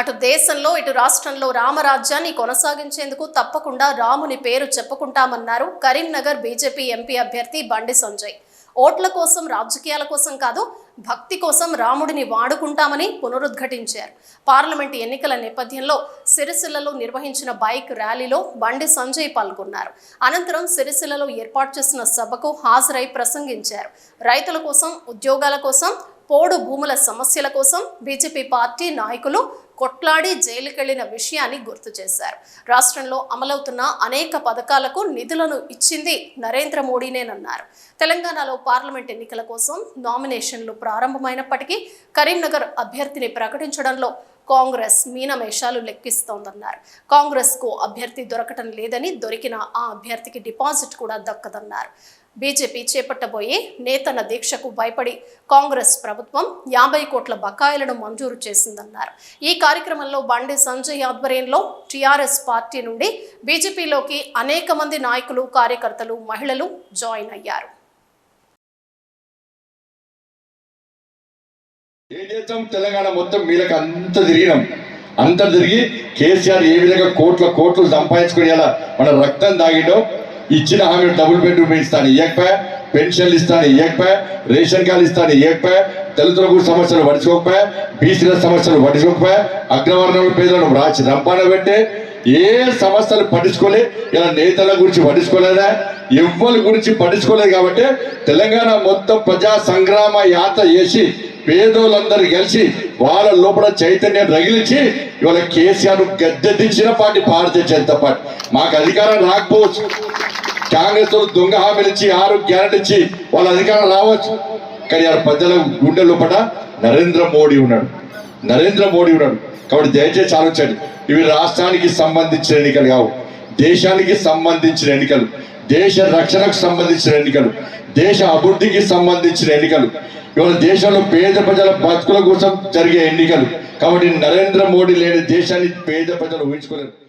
అటు దేశంలో ఇటు రాష్ట్రంలో రామరాజ్యాన్ని కొనసాగించేందుకు తప్పకుండా రాముని పేరు చెప్పుకుంటామన్నారు కరీంనగర్ బీజేపీ ఎంపీ అభ్యర్థి బండి సంజయ్. ఓట్ల కోసం రాజకీయాల కోసం కాదు భక్తి కోసం రాముడిని వాడుకుంటామని పునరుద్ఘాటించారు. పార్లమెంటు ఎన్నికల నేపథ్యంలో సిరిసిల్లలో నిర్వహించిన బైక్ ర్యాలీలో బండి సంజయ్ పాల్గొన్నారు. అనంతరం సిరిసిల్లలో ఏర్పాటు చేసిన సభకు హాజరై ప్రసంగించారు. రైతుల కోసం ఉద్యోగాల కోసం పోడు భూముల సమస్యల కోసం బీజేపీ పార్టీ నాయకులు కొట్లాడి జైలుకెళ్ళిన విషయాన్ని గుర్తు చేశారు. రాష్ట్రంలో అమలవుతున్న అనేక పథకాలకు నిధులను ఇచ్చింది నరేంద్ర మోడీనేనన్నారు. తెలంగాణలో పార్లమెంట్ ఎన్నికల కోసం నామినేషన్లు ప్రారంభమైనప్పటికీ కరీంనగర్ అభ్యర్థిని ప్రకటించడంలో కాంగ్రెస్ మీనమేషాలు లెక్కిస్తోందన్నారు. కాంగ్రెస్కు అభ్యర్థి దొరకటం లేదని దొరికిన ఆ అభ్యర్థికి డిపాజిట్ కూడా దక్కదన్నారు. బీజేపీ చేపట్టబోయే నేతన్న దీక్షకు భయపడి కాంగ్రెస్ ప్రభుత్వం యాభై కోట్ల బకాయిలను మంజూరు చేసిందన్నారు. ఈ కార్యక్రమంలో బండి సంజయ్ ఆధ్వర్యంలో టీఆర్ఎస్ పార్టీ నుండి బీజేపీలోకి అనేక మంది నాయకులు కార్యకర్తలు మహిళలు జాయిన్ అయ్యారు. ఏం చేస్తాం తెలంగాణ మొత్తం మీలకు అంత తిరిగినాం. అంత తిరిగి కేసీఆర్ ఏ విధంగా కోట్ల కోట్లు సంపాదించుకుని ఇలా మన రక్తం తాగిండో ఇచ్చిన హామీ డబుల్ బెడ్రూమ్ ఇస్తాను ఇవ్వకపోయా పెన్షన్లు ఇస్తాను ఇవ్వకపోయా రేషన్ కార్డు ఇస్తాను ఇవ్వకపోయా దళితులకు సమస్యలు పడుచుకోకపోయా బీసీల సమస్యలు పడుచుకోకపోయా అగ్రవర్ణాల పేదలను రాచి రంపాన పెట్టే ఏ సమస్యలు పట్టించుకోలే ఇలా నేతల గురించి పట్టించుకోలేదా? ఎవ్వరి గురించి పట్టించుకోలేదు కాబట్టి తెలంగాణ మొత్తం ప్రజా సంగ్రామ యాత్ర చేసి పేదోళ్ళందరూ కలిసి వాళ్ళ లోపల చైతన్యం రగిలించి ఇవాళ కేసీఆర్ గద్దెదించిన పార్టీ భారతీయ జనతా పార్టీ. మాకు అధికారం రాకపోవచ్చు. కాంగ్రెస్ దొంగ హామీలు ఇచ్చి ఆరు గ్యారెంటీ ఇచ్చి వాళ్ళ అధికారం రావచ్చు. కానీ ఆ ప్రజల గుండె లోపల నరేంద్ర మోడీ ఉన్నాడు. నరేంద్ర మోడీ ఉన్నాడు. కాబట్టి దయచేసి ఆలోచించండి. ఇవి రాష్ట్రానికి సంబంధించిన ఎన్నికలు కావు. దేశానికి సంబంధించిన ఎన్నికలు. దేశ రక్షణకు సంబంధించిన ఎన్నికలు దేశ అభివృద్ధికి సంబంధించిన ఎన్నికలు ఇవాళ దేశంలో పేద ప్రజల బతుకుల కోసం జరిగే ఎన్నికలు. కాబట్టి నరేంద్ర మోడీ లేని దేశాన్ని పేద ప్రజలు ఊహించుకోలేరు.